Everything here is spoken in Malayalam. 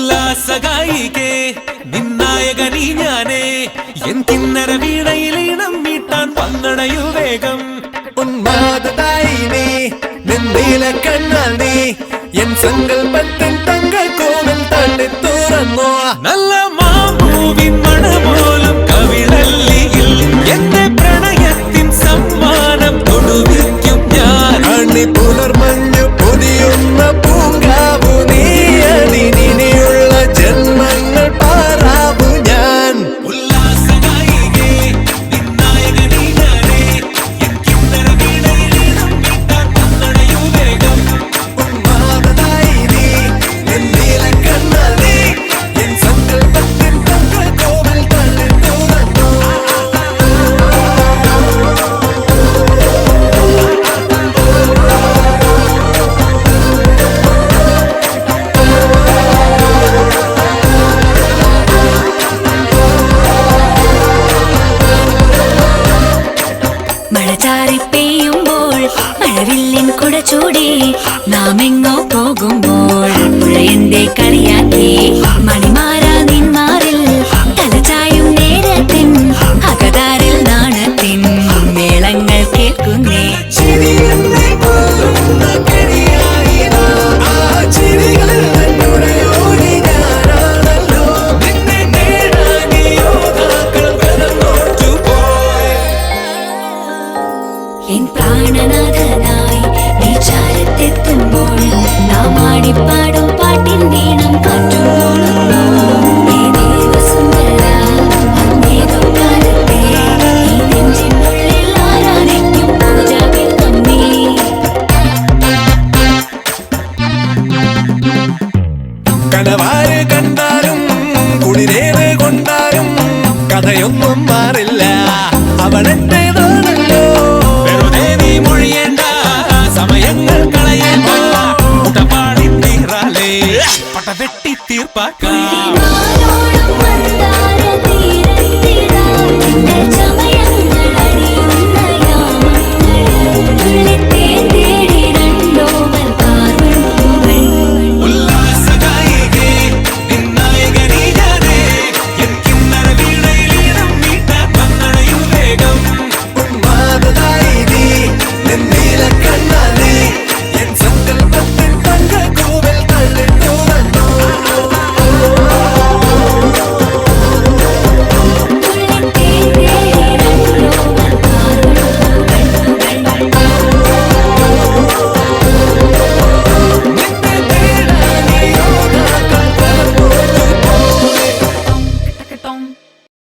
ഉല്ലാസഗായികേ നിന്നായകനീ ഞാനേ എൻ കിന്നര വീണയിലീണം മീട്ടാൻ പന്നണയു വേഗം ഉന്മാദതായി നീ നിന്നീല കണ്ണാൽ നീ എൻ സങ്കൽപ്പത്തിൻ തങ്ക കോവിൽ തള്ളി തുറന്നോ നല്ല പെയ്യുമ്പോൾ മഴവില്ലിൻ കുട ചൂടി നാമെങ്ങോ പോകുമ്പോൾ പുഴയന്റെ കളിയാക്കി മണിമാരാ കാലത്തെ ഈ നെഞ്ചിനുള്ളിൽ ആരാധിക്കും പൂജാബിംബം നീ കനവാര് കണ്ടാലും കുളിരേത് കൊണ്ടാലും കഥയൊന്നും മാറില്ല. അവളെന്റേതാണല്ലോ ir pra cá.